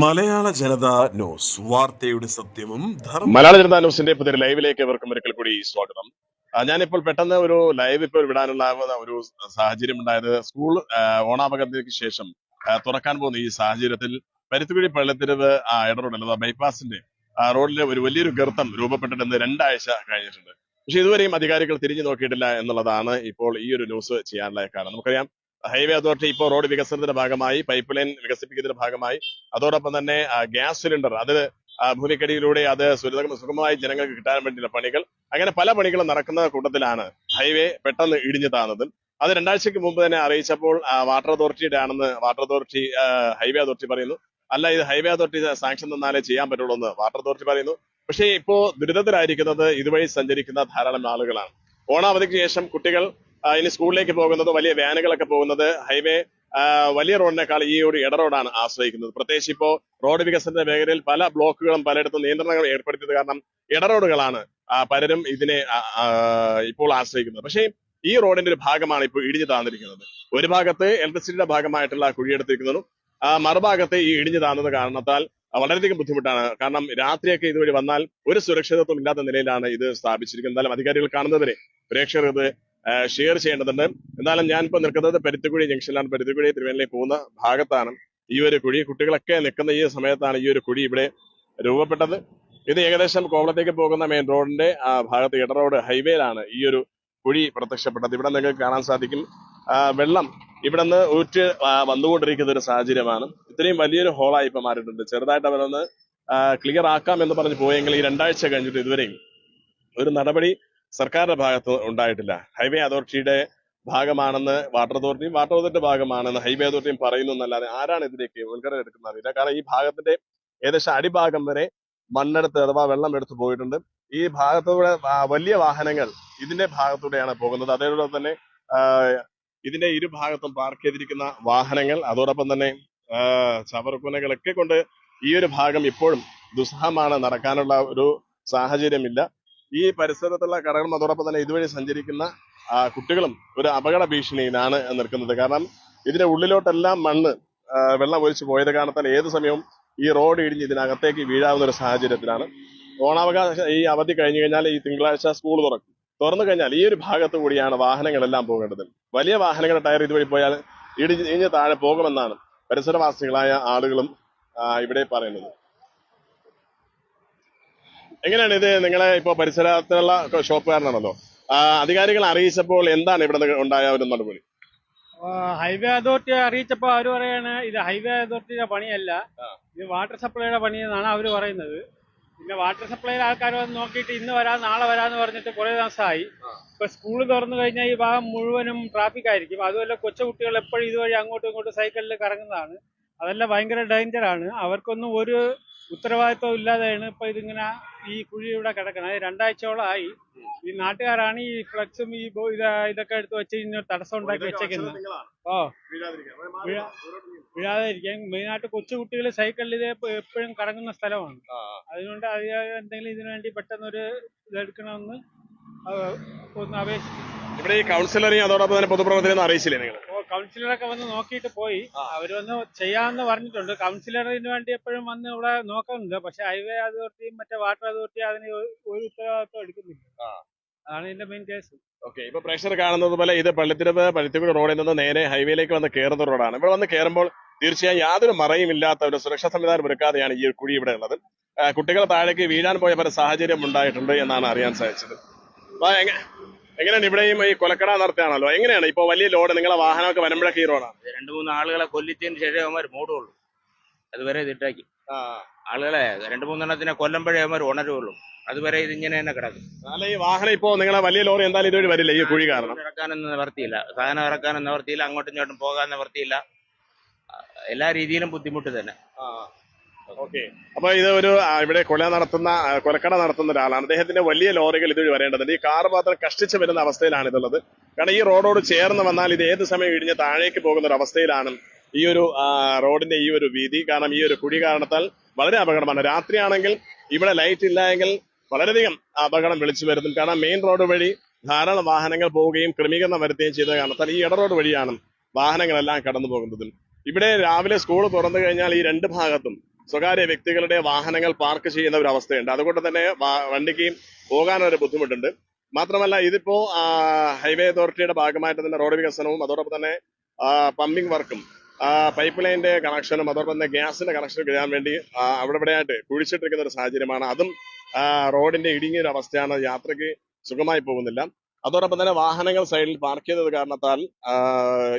മലയാള ജനത news വാർത്തയുടെ സത്യവും മലയാള ജനതാ ന്യൂസിന്റെ പുതിയ ലൈവിലേക്ക് ഇവർക്കും ഒരിക്കൽ കൂടി സ്വാഗതം. ഞാനിപ്പോൾ പെട്ടെന്ന് ഒരു ലൈവ് ഇപ്പോൾ വിടാനുള്ള ഒരു സാഹചര്യം ഉണ്ടായത് സ്കൂൾ ഓണാപകടത്തിന് ശേഷം തുറക്കാൻ പോകുന്ന ഈ സാഹചര്യത്തിൽ പരുത്തുകുഴി പള്ളത്തിരവ് ഇടറോഡ് അഥവാ ബൈപ്പാസിന്റെ ആ റോഡിൽ ഒരു വലിയൊരു ഗർത്തം രൂപപ്പെട്ടിട്ടുണ്ട് രണ്ടാഴ്ച കഴിഞ്ഞിട്ടുണ്ട്. പക്ഷെ ഇതുവരെയും അധികാരികൾ തിരിഞ്ഞു നോക്കിയിട്ടില്ല എന്നുള്ളതാണ് ഇപ്പോൾ ഈ ഒരു ന്യൂസ് ചെയ്യാനുള്ള കാരണം. നമുക്കറിയാം ഹൈവേ അതോറിറ്റി ഇപ്പോൾ റോഡ് വികസനത്തിന്റെ ഭാഗമായി പൈപ്പ് ലൈൻ വികസിപ്പിക്കുന്നതിന്റെ ഭാഗമായി. അതോടൊപ്പം തന്നെ ഗ്യാസ് സിലിണ്ടർ അത് ഭൂമിക്കടിയിലൂടെ അത് സുഗമമായി ജനങ്ങൾക്ക് കിട്ടാൻ വേണ്ടിയുള്ള പണികൾ. അങ്ങനെ പല പണികളും നടക്കുന്ന കൂട്ടത്തിലാണ് ഹൈവേ പെട്ടെന്ന് ഇടിഞ്ഞു താന്നത്. അത് രണ്ടാഴ്ചക്ക് മുമ്പ് തന്നെ അറിയിച്ചപ്പോൾ വാട്ടർ അതോറിറ്റിയുടെ ആണെന്ന് വാട്ടർ അതോറിറ്റി ഹൈവേ അതോറിറ്റി പറയുന്നു. അല്ല ഇത് ഹൈവേ അതോറിറ്റി സാങ്ഷൻ തന്നാലേ ചെയ്യാൻ പറ്റുള്ളൂ എന്ന് വാട്ടർ അതോറിറ്റി പറയുന്നു. പക്ഷേ ഇപ്പോ ദുരിതത്തിലായിരിക്കുന്നത് ഇതുവഴി സഞ്ചരിക്കുന്ന ധാരാളം ആളുകളാണ്. ഓണാവധിക്ക് ശേഷം കുട്ടികൾ ഇനി സ്കൂളിലേക്ക് പോകുന്നത് വലിയ വാനുകളൊക്കെ പോകുന്നത് ഹൈവേ വലിയ റോഡിനേക്കാൾ ഈ ഒരു ഇട റോഡാണ് ആശ്രയിക്കുന്നത്. പ്രത്യേകിച്ച് ഇപ്പോ റോഡ് വികസനത്തിന്റെ മേഖലയിൽ പല ബ്ലോക്കുകളും പലയിടത്തും നിയന്ത്രണങ്ങൾ ഏർപ്പെടുത്തിയത് കാരണം ഇട റോഡുകളാണ് പലരും ഇതിനെ ഇപ്പോൾ ആശ്രയിക്കുന്നത്. പക്ഷേ ഈ റോഡിന്റെ ഒരു ഭാഗമാണ് ഇപ്പോൾ ഇടിഞ്ഞു താന്നിരിക്കുന്നത്. ഒരു ഭാഗത്ത് ഇലക്ട്രിസിറ്റിയുടെ ഭാഗമായിട്ടുള്ള കുഴിയെടുത്തിരിക്കുന്നതും മറുഭാഗത്ത് ഈ ഇടിഞ്ഞു താന്നത് കാരണത്താൽ വളരെയധികം ബുദ്ധിമുട്ടാണ്. കാരണം രാത്രിയൊക്കെ ഇതുവഴി വന്നാൽ ഒരു സുരക്ഷിതത്വം ഇല്ലാത്ത നിലയിലാണ് ഇത് സ്ഥാപിച്ചിരിക്കുന്നത്. എന്നാലും അധികാരികൾ കാണുന്നവരെ പ്രേക്ഷകർ ഇത് ഷെയർ ചെയ്യേണ്ടതുണ്ട്. എന്നാലും ഞാനിപ്പോ നിൽക്കുന്നത് പരുത്തിക്കുഴി ജംഗ്ഷനിലാണ്. പരുത്തിക്കുഴി തിരുവനന്തപുരം പോകുന്ന ഭാഗത്താണ് ഈ ഒരു കുഴി. കുട്ടികളൊക്കെ നിൽക്കുന്ന ഈ സമയത്താണ് ഈ ഒരു കുഴി ഇവിടെ രൂപപ്പെട്ടത്. ഇത് ഏകദേശം കോവളത്തേക്ക് പോകുന്ന മെയിൻ റോഡിന്റെ ആ ഭാഗത്ത് ഇട റോഡ് ഹൈവേയിലാണ് ഈ ഒരു കുഴി പ്രത്യക്ഷപ്പെട്ടത്. ഇവിടെ നിങ്ങൾക്ക് കാണാൻ സാധിക്കും. വെള്ളം ഇവിടെ നിന്ന് ഊറ്റ് വന്നുകൊണ്ടിരിക്കുന്ന ഒരു സാഹചര്യമാണ്. ഇത്രയും വലിയൊരു ഹോളായി ഇപ്പൊ മാറിയിട്ടുണ്ട്. ചെറുതായിട്ട് അവരൊന്ന് ക്ലിയർ ആക്കാം എന്ന് പറഞ്ഞ് പോയെങ്കിൽ ഈ രണ്ടാഴ്ച കഴിഞ്ഞിട്ട് ഇതുവരെയും ഒരു നടപടി സർക്കാരിന്റെ ഭാഗത്ത് ഉണ്ടായിട്ടില്ല. ഹൈവേ അതോറിറ്റിയുടെ ഭാഗമാണെന്ന് വാട്ടർ അതോറിറ്റിയും വാട്ടർ അതോറിറ്റിയുടെ ഭാഗമാണെന്ന് ഹൈവേ അതോറിറ്റിയും പറയുന്നു എന്നല്ലാതെ ആരാണ് ഇതിലേക്ക് മുൻകരുതൽ എടുക്കുന്നത്? അറിയില്ല കാരണം ഈ ഭാഗത്തിന്റെ ഏകദേശം അടിഭാഗം വരെ മണ്ണെടുത്ത് അഥവാ വെള്ളം എടുത്തു പോയിട്ടുണ്ട്. ഈ ഭാഗത്തൂടെ വലിയ വാഹനങ്ങൾ ഇതിന്റെ ഭാഗത്തൂടെയാണ് പോകുന്നത്. അതേപോലെ തന്നെ ഇതിന്റെ ഇരുഭാഗത്തും പാർക്ക് ചെയ്തിരിക്കുന്ന വാഹനങ്ങൾ അതോടൊപ്പം തന്നെ ചവറുകുനകളൊക്കെ കൊണ്ട് ഈ ഒരു ഭാഗം ഇപ്പോഴും ദുസ്സഹമാണ് നടക്കാനുള്ള ഒരു സാഹചര്യമില്ല. ഈ പരിസരത്തുള്ള കടകളും അതോടൊപ്പം തന്നെ ഇതുവഴി സഞ്ചരിക്കുന്ന കുട്ടികളും ഒരു അപകട ഭീഷണിയിലാണ് നിൽക്കുന്നത്. കാരണം ഇതിന്റെ ഉള്ളിലോട്ടെല്ലാം മണ്ണ് വെള്ളം ഒലിച്ചു പോയത് കാരണത്താൽ ഏത് സമയവും ഈ റോഡ് ഇടിഞ്ഞ് ഇതിനകത്തേക്ക് വീഴാവുന്ന ഒരു സാഹചര്യത്തിലാണ്. ഓണാവകാശ ഈ അവധി കഴിഞ്ഞു കഴിഞ്ഞാൽ ഈ തിങ്കളാഴ്ച സ്കൂൾ തുറക്കും. തുറന്നു കഴിഞ്ഞാൽ ഈ ഒരു ഭാഗത്ത് കൂടിയാണ് വാഹനങ്ങളെല്ലാം പോകേണ്ടത്. വലിയ വാഹനങ്ങളുടെ ടയർ ഇതുവഴി പോയാൽ ഇടിഞ്ഞ് താഴെ പോകുമെന്നാണ് പരിസരവാസികളായ ആളുകളും ഇവിടെ പറയുന്നത്. എങ്ങനെയാണ് ഇത് നിങ്ങളെ ഇപ്പോ പരിസരത്തുള്ള ഷോപ്പുകാരനാണല്ലോ? അധികാരികൾ അറിയിച്ചപ്പോൾ എന്താണ് ഇവിടെ ഉണ്ടായ ഒരു നടപടി? ഹൈവേ അതോറിറ്റി അറിയിച്ചപ്പോ അവർ പറയാണ് ഇത് ഹൈവേ അതോറിറ്റിയുടെ പണിയല്ല ഇത് വാട്ടർ സപ്ലൈയുടെ പണിയെന്നാണ് അവർ പറയുന്നത്. പിന്നെ വാട്ടർ സപ്ലൈയിലെ ആൾക്കാർ വന്ന് നോക്കിയിട്ട് ഇന്ന് വരാം നാളെ വരാന്ന് പറഞ്ഞിട്ട് കുറെ ദിവസമായി ഇപ്പൊ സ്കൂൾ തുറന്നു കഴിഞ്ഞാൽ ഈ ഭാഗം മുഴുവനും ട്രാഫിക് ആയിരിക്കും. അതുപോലെ കൊച്ചുകുട്ടികൾ എപ്പോഴും ഇതുവഴി അങ്ങോട്ടും ഇങ്ങോട്ടും സൈക്കിളിൽ കറങ്ങുന്നതാണ്. അതെല്ലാം ഭയങ്കര ഡേഞ്ചറാണ് അവർക്കൊന്നും ഒരു ഉത്തരവാദിത്വം ഇല്ലാതെയാണ് ഇപ്പൊ ഇതിങ്ങനെ ഈ കുഴി ഇവിടെ കിടക്കണം അത് രണ്ടാഴ്ചയോളമായി. ഈ നാട്ടുകാരാണ് ഈ ഫ്ലക്സും ഈ ബോ- ഇത് ഇതൊക്കെ എടുത്ത് വെച്ച് ഇങ്ങനെ തടസ്സം ഉണ്ടാക്കി വെച്ചേക്കുന്നത്. ഓ. വീഴാതെ ഇരിക്കാൻ മെയിനായിട്ട് കൊച്ചുകുട്ടികൾ സൈക്കിളിൽ ഇത് എപ്പോഴും കറങ്ങുന്ന സ്ഥലമാണ്. അതുകൊണ്ട് അത് എന്തെങ്കിലും ഇതിനു വേണ്ടി പെട്ടെന്ന് ഒരു ഇതെടുക്കണമെന്ന് ഒന്ന് അപേക്ഷിച്ചു ഇവിടെ ഈ കൗൺസിലറെയും അതോടൊപ്പം തന്നെ പൊതുപ്രവർത്തനം അറിയിച്ചില്ലേ നിങ്ങൾ? കൗൺസിലറൊക്കെ വന്ന് നോക്കിയിട്ട് പോയി. അവർ വന്ന് ചെയ്യാമെന്ന് പറഞ്ഞിട്ടുണ്ട്. കൗൺസിലറിന് വേണ്ടി എപ്പോഴും വന്ന് ഇവിടെ നോക്കുന്നുണ്ട് പക്ഷെ ഹൈവേ അതോറിറ്റിയും മറ്റേ വാട്ടർ അതോറിറ്റിയും അതിന് ഒരു- ഉത്തരവാദിത്വം എടുക്കുന്നില്ല. അതാണ് ഇതിന്റെ മെയിൻ കേസ് ഓക്കെ ഇപ്പൊ പ്രഷർ കാണുന്നത് പോലെ ഇത് പള്ളിത്തിരവ് പള്ളിത്തിക്കുടി റോഡിൽ നിന്ന് നേരെ ഹൈവേയിലേക്ക് വന്ന് കയറുന്ന റോഡാണ്. ഇവിടെ വന്ന് കയറുമ്പോൾ തീർച്ചയായും യാതൊരു മറയും ഇല്ലാത്ത ഒരു സുരക്ഷാ സംവിധാനം ഒരുക്കാതെയാണ് ഈ കുഴി ഇവിടെ ഉള്ളത്. കുട്ടികൾ താഴേക്ക് വീഴാൻ പോയ പല സാഹചര്യം ഉണ്ടായിട്ടുണ്ട് എന്നാണ് അറിയാൻ സാധിച്ചത്. എങ്ങനെയാണ് ഇവിടെയും ഈ കൊലക്കട നടത്തുകയാണല്ലോ എങ്ങനെയാണ് ഇപ്പൊ വലിയ ലോഡ് നിങ്ങളെ വാഹനമൊക്കെ വരുമ്പോഴൊക്കെ ഈ റോഡാണ് രണ്ട് മൂന്ന് ആളുകളെ കൊല്ലിച്ചതിന് ശേഷം അവന്മാർ മൂടുള്ളൂ. അതുവരെ ഇതിട്ടാക്കി ആളുകളെ രണ്ടു മൂന്നെണ്ണത്തിനെ കൊല്ലുമ്പോഴേ അവന്മാർ ഉണരുള്ളൂ. അതുവരെ ഇതിങ്ങനെ തന്നെ കിടക്കും. അല്ല ഈ വാഹനം ഇപ്പോ നിങ്ങളെ വലിയ ലോറി എന്തായാലും ഇതുവഴി വരില്ല ഈ കുഴി കാരണം. ഇറക്കാനൊന്നും നിവർത്തിയില്ല. സാധനം ഇറക്കാനും നിവർത്തിയില്ല അങ്ങോട്ടും ഇങ്ങോട്ടും പോകാൻ നിവർത്തിയില്ല. എല്ലാ രീതിയിലും ബുദ്ധിമുട്ട് തന്നെ. ഓക്കെ. അപ്പൊ ഇത് ഒരു ഇവിടെ കൊല നടത്തുന്ന കൊലക്കട നടത്തുന്ന ഒരാളാണ്. അദ്ദേഹത്തിന്റെ വലിയ ലോറികൾ ഇതുവഴി വരേണ്ടതുണ്ട്. ഈ കാർ മാത്രം കഷ്ടിച്ച് വരുന്ന അവസ്ഥയിലാണ് ഇതുള്ളത്. കാരണം ഈ റോഡോട് ചേർന്ന് വന്നാൽ ഇത് ഏത് സമയം ഇടിഞ്ഞ് താഴേക്ക് പോകുന്ന ഒരു അവസ്ഥയിലാണ് ഈ ഒരു റോഡിന്റെ ഈ ഒരു വീതി. കാരണം ഈ ഒരു കുഴി കാരണത്താൽ വളരെ അപകടമാണ്. രാത്രിയാണെങ്കിൽ ഇവിടെ ലൈറ്റ് ഇല്ല എങ്കിൽ വളരെയധികം അപകടം വിളിച്ചു വരുത്തും. കാരണം മെയിൻ റോഡ് വഴി ധാരാളം വാഹനങ്ങൾ പോവുകയും ക്രമീകരണം വരുത്തുകയും ചെയ്ത കാരണത്താൽ ഈ ഇട റോഡ് വഴിയാണ് വാഹനങ്ങളെല്ലാം കടന്നു പോകുന്നത് ഇവിടെ രാവിലെ സ്കൂൾ തുറന്നു കഴിഞ്ഞാൽ ഈ രണ്ട് ഭാഗത്തും സ്വകാര്യ വ്യക്തികളുടെ വാഹനങ്ങൾ പാർക്ക് ചെയ്യുന്ന ഒരു അവസ്ഥയുണ്ട്. അതുകൊണ്ട് തന്നെ വണ്ടിക്ക് പോകാനൊരു ബുദ്ധിമുട്ടുണ്ട്. മാത്രമല്ല ഇതിപ്പോ ഹൈവേ അതോറിറ്റിയുടെ ഭാഗമായിട്ട് തന്നെ റോഡ് വികസനവും അതോടൊപ്പം തന്നെ പമ്പിംഗ് വർക്കും പൈപ്പ് ലൈനിന്റെ കണക്ഷനും അതോടൊപ്പം തന്നെ ഗ്യാസിന്റെ കണക്ഷനും ചെയ്യാൻ വേണ്ടി അവിടെ ഇവിടെയായിട്ട് കുഴിച്ചിട്ടിരിക്കുന്ന ഒരു സാഹചര്യമാണ്. അതും റോഡിന്റെ ഇടുങ്ങിയൊരു അവസ്ഥയാണ്. യാത്രയ്ക്ക് സുഖമായി പോകുന്നില്ല. അതോടൊപ്പം തന്നെ വാഹനങ്ങൾ സൈഡിൽ പാർക്ക് ചെയ്തത് കാരണത്താൽ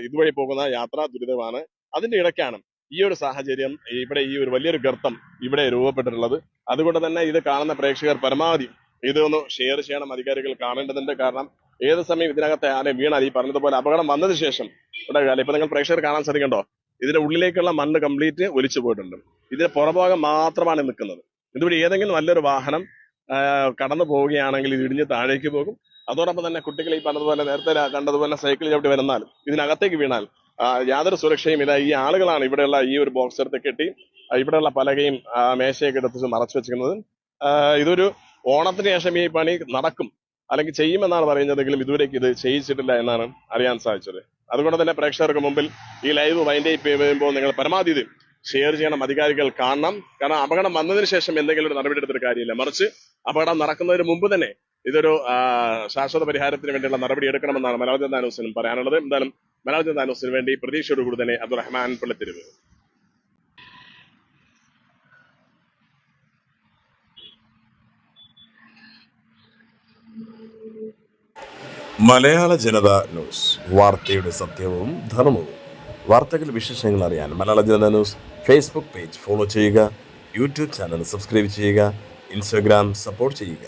ഇതുവഴി പോകുന്ന യാത്ര ദുരിതമാണ്. അതിന്റെ ഇടയ്ക്കാണ് ഈ ഒരു സാഹചര്യം ഇവിടെ ഈ ഒരു വലിയൊരു ഗർത്തം ഇവിടെ രൂപപ്പെട്ടിട്ടുള്ളത്. അതുകൊണ്ട് തന്നെ ഇത് കാണുന്ന പ്രേക്ഷകർ പരമാവധി ഇതൊന്ന് ഷെയർ ചെയ്യണം അധികാരികൾ കാണേണ്ടതുണ്ട്. കാരണം ഏത് സമയം ഇതിനകത്ത് ആരെ വീണാൽ ഈ പറഞ്ഞതുപോലെ അപകടം വന്നതിന് ശേഷം ഉണ്ടാകുക ഇപ്പൊ നിങ്ങൾ പ്രേക്ഷകർ കാണാൻ സാധിക്കണ്ടോ ഇതിന്റെ ഉള്ളിലേക്കുള്ള മണ്ണ് കംപ്ലീറ്റ് ഒലിച്ചു പോയിട്ടുണ്ട്. ഇതിന്റെ പുറഭാഗം മാത്രമാണ് നിൽക്കുന്നത്. ഇതുവഴി ഏതെങ്കിലും നല്ലൊരു വാഹനം കടന്നു പോവുകയാണെങ്കിൽ ഇത് ഇടിഞ്ഞ് താഴേക്ക് പോകും. അതോടൊപ്പം തന്നെ കുട്ടികൾ ഈ പറഞ്ഞതുപോലെ നേരത്തെ കണ്ടതുപോലെ സൈക്കിൾ ചവിട്ടി വരുന്നാൽ ഇതിനകത്തേക്ക് വീണാൽ യാതൊരു സുരക്ഷയും ഇല്ല. ഈ ആളുകളാണ് ഇവിടെയുള്ള ഈ ഒരു ബോക്സ് എടുത്ത് കെട്ടി ഇവിടെയുള്ള പലകയും മേശയൊക്കെ എടുത്ത് മറച്ചു വെച്ചിരിക്കുന്നത്. ഇതൊരു ഓണത്തിന് ശേഷം ഈ പണി നടക്കും. അല്ലെങ്കിൽ ചെയ്യുമെന്നാണ് പറയുന്നതെങ്കിലും ഇതുവരേക്ക് ഇത് ചെയ്യിച്ചിട്ടില്ല എന്നാണ് അറിയാൻ സാധിച്ചത്. അതുകൊണ്ട് തന്നെ പ്രേക്ഷകർക്ക് മുമ്പിൽ ഈ ലൈവ് വൈൻഡ് അപ്പ് ചെയ്യുമ്പോൾ നിങ്ങൾ പരമാവധി ഷെയർ ചെയ്യണം അധികാരികൾ കാണണം. കാരണം അപകടം വന്നതിന് ശേഷം എന്തെങ്കിലും ഒരു നടപടി എടുത്തിട്ട് കാര്യമില്ല. മറിച്ച് അപകടം നടക്കുന്നതിന് മുമ്പ് തന്നെ ഇതൊരു ശാശ്വത പരിഹാരത്തിന് വേണ്ടിയുള്ള നടപടി എടുക്കണമെന്നാണ് മലയാള ജനതാ ന്യൂസിനും പറയാനുള്ളത്. എന്തായാലും മലയാള ജനതാ ന്യൂസിന് വേണ്ടി പ്രതീക്ഷയോടുകൂടി തന്നെ അബ്ദുറഹ്മാൻ പള്ളിത്തെരുവ് മലയാള ജനത ന്യൂസ്. വാർത്തയുടെ സത്യവും ധർമ്മവും. വാർത്തകൾ വിശേഷങ്ങൾ അറിയാൻ Malayala Janata news Facebook page follow ചെയ്യുക യൂട്യൂബ് ചാനൽ സബ്സ്ക്രൈബ് ചെയ്യുക ഇൻസ്റ്റാഗ്രാം സപ്പോർട്ട് ചെയ്യുക.